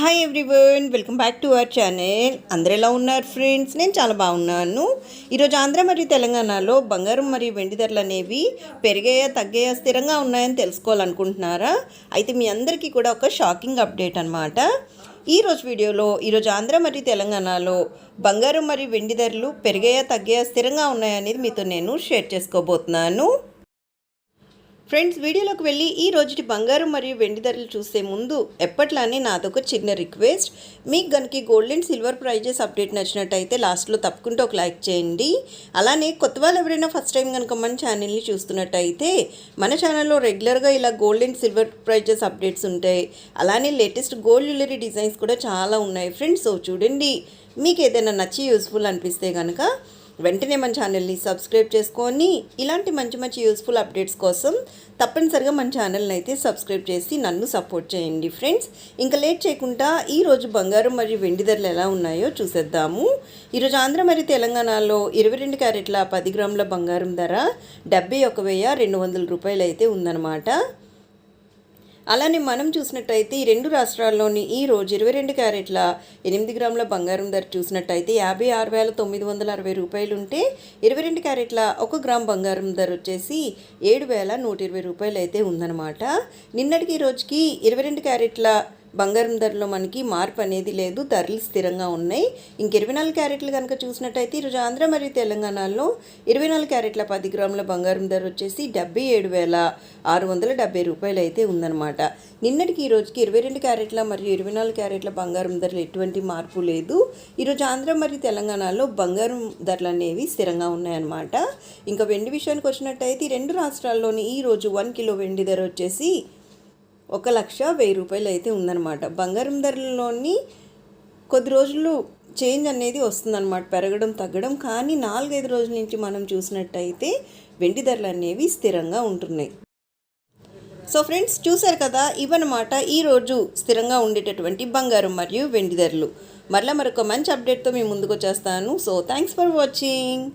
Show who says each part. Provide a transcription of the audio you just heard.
Speaker 1: Hi everyone welcome back to our channel అందరు ఎలా ఉన్నారు ఫ్రెండ్స్ నేను చాలా బాగున్నాను. ఈరోజు ఆంధ్ర మరియు తెలంగాణలో బంగారం మరియు వెండి ధరలు అనేవి పెరిగాయా తగ్గాయా స్థిరంగా ఉన్నాయని తెలుసుకోవాలనుకుంటున్నారా? అయితే మీ అందరికీ కూడా ఒక షాకింగ్ అప్డేట్ అనమాట ఈరోజు వీడియోలో ఈరోజు ఆంధ్ర మరియు తెలంగాణలో బంగారం మరియు వెండి ధరలు పెరిగాయా తగ్గాయా స్థిరంగా ఉన్నాయనేది మీతో నేను షేర్ చేసుకోబోతున్నాను. ఫ్రెండ్స్ వీడియోలోకి వెళ్ళి ఈ రోజుటి బంగారం మరియు వెండి ధరలు చూసే ముందు ఎప్పట్లానే నాదొక చిన్న రిక్వెస్ట్ మీకు గనుక gold and silver prizes update నచ్చినట్టయితే లాస్ట్లో తప్పకుండా ఒక లైక్ చేయండి. అలానే కొత్త వాళ్ళు ఎవరైనా ఫస్ట్ టైం కనుక మన ఛానల్ని చూస్తున్నట్టయితే మన ఛానల్లో రెగ్యులర్గా ఇలా gold and silver prizes updates ఉంటాయి. అలానే లేటెస్ట్ గోల్డ్ జ్యువెలరీ డిజైన్స్ కూడా చాలా ఉన్నాయి ఫ్రెండ్స్ సో చూడండి. మీకు ఏదైనా నచ్చి యూస్ఫుల్ అనిపిస్తే కనుక వెంటనే మన ఛానల్ని సబ్స్క్రైబ్ చేసుకొని ఇలాంటి మంచి మంచి యూస్ఫుల్ అప్డేట్స్ కోసం తప్పనిసరిగా మన ఛానల్ని అయితే సబ్స్క్రైబ్ చేసి నన్ను సపోర్ట్ చేయండి ఫ్రెండ్స్ ఇంకా లేట్ చేయకుండా ఈరోజు బంగారం మరియు వెండి ధరలు ఎలా ఉన్నాయో చూసేద్దాము. ఈరోజు ఆంధ్ర మరియు తెలంగాణలో ఇరవై రెండు క్యారెట్ల పది గ్రాముల బంగారం ధర డెబ్బై ఒక వెయ్యి రెండు వందల రూపాయలు అయితే ఉందన్నమాట. అలానే మనం చూసినట్టయితే ఈ రెండు రాష్ట్రాల్లోని ఈ రోజు ఇరవై రెండు క్యారెట్ల ఎనిమిది గ్రాముల బంగారం ధర చూసినట్టయితే యాభై ఆరు వేల తొమ్మిది వందల అరవై రూపాయలు ఉంటే ఇరవై రెండు క్యారెట్ల ఒక గ్రామ్ బంగారం ధర వచ్చేసి ఏడు వేల నూట ఇరవై రూపాయలు అయితే ఉందన్నమాట. నిన్నటికి ఈ రోజుకి ఇరవై రెండు క్యారెట్ల బంగారం ధరలో మనకి మార్పు అనేది లేదు. ధరలు స్థిరంగా ఉన్నాయి. ఇంక ఇరవై నాలుగు క్యారెట్లు కనుక చూసినట్టయితే ఈరోజు ఆంధ్ర మరియు తెలంగాణలో ఇరవై నాలుగు క్యారెట్ల పది గ్రాముల బంగారం ధర వచ్చేసి డెబ్బై ఏడు వేల ఆరు వందల డెబ్బై రూపాయలు అయితే ఉందన్నమాట. నిన్నటికి ఈ రోజుకి ఇరవై రెండు క్యారెట్ల మరియు ఇరవై నాలుగు క్యారెట్ల బంగారం ధరలు ఎటువంటి మార్పు లేదు. ఈరోజు ఆంధ్ర మరియు తెలంగాణలో బంగారం ధరలు అనేవి స్థిరంగా ఉన్నాయన్నమాట. ఇంకా వెండి విషయానికి వచ్చినట్టయితే రెండు రాష్ట్రాల్లోని ఈ రోజు వన్ కిలో వెండి ధర వచ్చేసి ఒక లక్ష వెయ్యి రూపాయలు అయితే ఉందన్నమాట. బంగారం ధరలోని కొద్ది రోజులు చేంజ్ అనేది వస్తుందన్నమాట. పెరగడం తగ్గడం కానీ నాలుగైదు రోజుల నుంచి మనం చూసినట్టయితే వెండి ధరలు అనేవి స్థిరంగా ఉంటున్నాయి. సో ఫ్రెండ్స్ చూశారు కదా? ఇవన్నమాట ఈరోజు స్థిరంగా ఉండేటటువంటి బంగారం మరియు వెండి ధరలు. మరలా మరొక మంచి అప్డేట్తో మేము ముందుకు వచ్చేస్తాను. So thanks for watching